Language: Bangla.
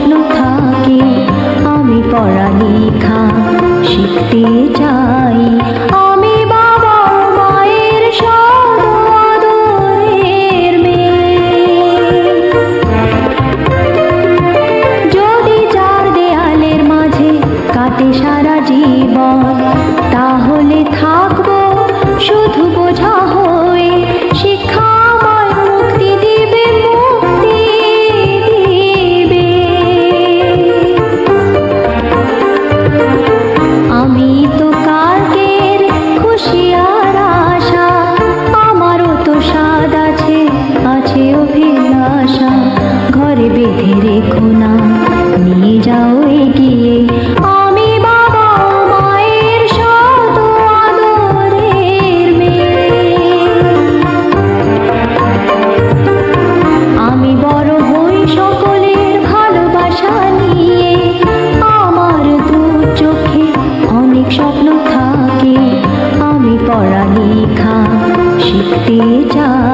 স্বপ্ন থাকে আমি পড়ালেখা শিখতে চাই। রেখো না, নিয়ে যাও এগিয়ে। আমি বাবা মায়ের শত আদরের মেয়ে। আমি বড় হই সকলের ভালোবাসা নিয়ে। আমার দু চোখে অনেক স্বপ্ন থাকে। আমি পড়ালেখা শিখতে চাই।